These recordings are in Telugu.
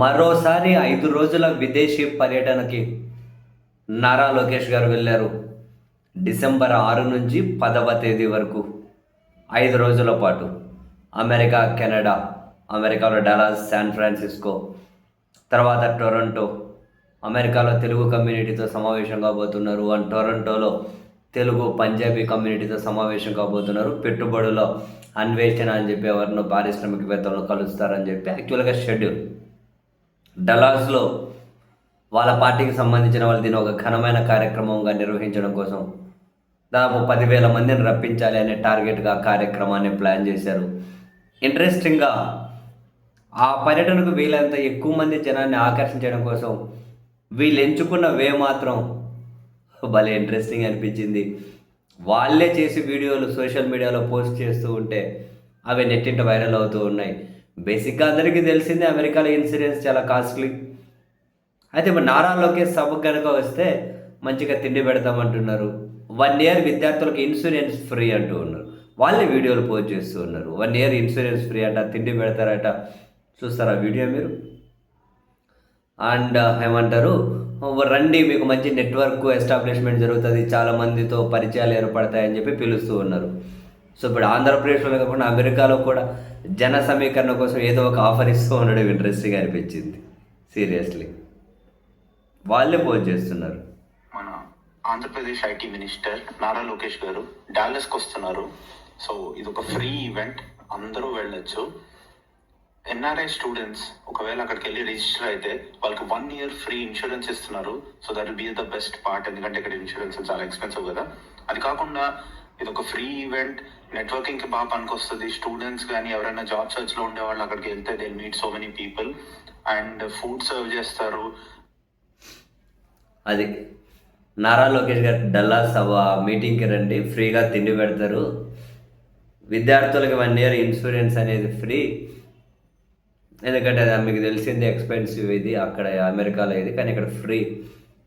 మరోసారి ఐదు రోజుల విదేశీ పర్యటనకి నారా లోకేష్ గారు వెళ్ళారు. డిసెంబర్ ఆరు నుంచి పదవ తేదీ వరకు ఐదు రోజుల పాటు అమెరికా కెనడా అమెరికాలో డలాస్ శాన్ ఫ్రాన్సిస్కో తర్వాత టొరంటో అమెరికాలో తెలుగు కమ్యూనిటీతో సమావేశం కాబోతున్నారు. అండ్ టొరంటోలో తెలుగు పంజాబీ కమ్యూనిటీతో సమావేశం కాబోతున్నారు. పెట్టుబడుల అన్వేషణ అని చెప్పి ఎవరినో పారిశ్రామికవేత్తలను కలుస్తారని చెప్పి యాక్చువల్గా షెడ్యూల్. డలాస్లో వాళ్ళ పార్టీకి సంబంధించిన వాళ్ళు దీని ఒక ఘనమైన కార్యక్రమంగా నిర్వహించడం కోసం దాదాపు పదివేల మందిని రప్పించాలి అనే టార్గెట్గా కార్యక్రమాన్ని ప్లాన్ చేశారు. ఇంట్రెస్టింగ్గా ఆ పర్యటనకు వీలైనంత ఎక్కువ మంది జనాన్ని ఆకర్షించడం కోసం వీళ్ళు ఎంచుకున్న వే మాత్రం భలే ఇంట్రెస్టింగ్ అనిపించింది. వాళ్ళే చేసి వీడియోలు సోషల్ మీడియాలో పోస్ట్ చేస్తూ ఉంటే అవి నెట్టింట వైరల్ అవుతూ ఉన్నాయి. బేసిక్గా అందరికీ తెలిసిందే అమెరికాలో ఇన్సూరెన్స్ చాలా కాస్ట్లీ. అయితే ఇప్పుడు నారా లోకేష్ సభకు కనుక వస్తే మంచిగా తిండి పెడతామంటున్నారు. వన్ ఇయర్ విద్యార్థులకు ఇన్సూరెన్స్ ఫ్రీ అంటూ ఉన్నారు. వాళ్ళే వీడియోలు పోస్ట్ చేస్తూ ఉన్నారు. వన్ ఇయర్ ఇన్సూరెన్స్ ఫ్రీ అంట తిండి పెడతారట. చూస్తారా వీడియో మీరు? అండ్ ఏమంటారు? రండి మీకు మంచి నెట్వర్క్ ఎస్టాబ్లిష్మెంట్ జరుగుతుంది. చాలా మందితో పరిచయాలు ఏర్పడతాయని చెప్పి పిలుస్తూ ఉన్నారు. సో ఇప్పుడు ఆంధ్రప్రదేశ్లో కాకుండా అమెరికాలో కూడా జన సమీకరణ కోసం ఏదో ఒక ఆఫర్ ఇస్తూ ఉండడం ఇంట్రెస్టింగ్ అనిపించింది. సీరియస్లీ. వాళ్ళే పోస్ట్ చేస్తున్నారు. మన ఆంధ్రప్రదేశ్ ఐటీ మినిస్టర్ నారా లోకేష్ గారు డాలస్కి వస్తున్నారు. సో ఇది ఒక ఫ్రీ ఈవెంట్. అందరూ వెళ్ళొచ్చు. ఎన్ఆర్ఐ స్టూడెంట్స్ ఒకవేళ అక్కడికి వెళ్ళి రిజిస్టర్ అయితే వాళ్ళకి వన్ ఇయర్ ఫ్రీ ఇన్సూరెన్స్ ఇస్తున్నారు. So that be the best part. ఎందుకంటే ఇక్కడ ఇన్సూరెన్స్ చాలా ఎక్స్పెన్సివ్ కదా. అది కాకుండా ఇది ఒక ఫ్రీ ఈవెంట్ నెట్వర్కింగ్కి బాగా పనికొస్తుంది. స్టూడెంట్స్ కానీ ఎవరైనా జాబ్ సర్చ్లో ఉండే వాళ్ళు అక్కడికి వెళ్తే they meet so many people and food serve చేస్తారు. అది నారా లోకేష్ గారు డల్లా సభ మీటింగ్కి రండి. ఫ్రీగా తిండి పెడతారు. విద్యార్థులకి వన్ ఇయర్ ఇన్సూరెన్స్ అనేది ఫ్రీ ఎందుకంటే అది మీకు తెలిసింది ఎక్స్పెన్సివ్ ఇది. అక్కడ అమెరికాలో ఇది కానీ ఇక్కడ ఫ్రీ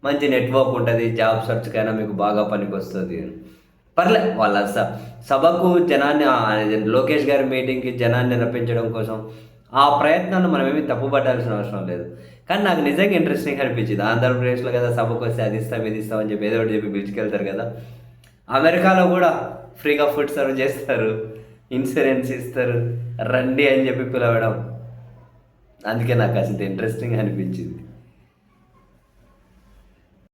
మంచి నెట్వర్క్ ఉంటుంది. జాబ్ సెర్చ్కైనా మీకు బాగా పనికి వస్తుంది పర్లే వాళ్ళ సభకు జనాన్ని లోకేష్ గారి మీటింగ్కి జనాన్ని రప్పించడం కోసం ఆ ప్రయత్నాన్ని మనం ఏమీ తప్పుపట్టాల్సిన అవసరం లేదు. కానీ నాకు నిజంగా ఇంట్రెస్టింగ్ అనిపించింది. ఆంధ్రప్రదేశ్లో కదా సభకు వస్తే అది ఇస్తాం ఇది ఇస్తాం అని చెప్పి ఏదో ఒకటి చెప్పి పిలుచుకెళ్తారు కదా. అమెరికాలో కూడా ఫ్రీగా ఫుడ్ సర్వ్ చేస్తారు ఇన్సూరెన్స్ ఇస్తారు రండి అని చెప్పి పిలవడం. అందుకే నాకు అసలు ఇంట్రెస్టింగ్ అనిపించింది.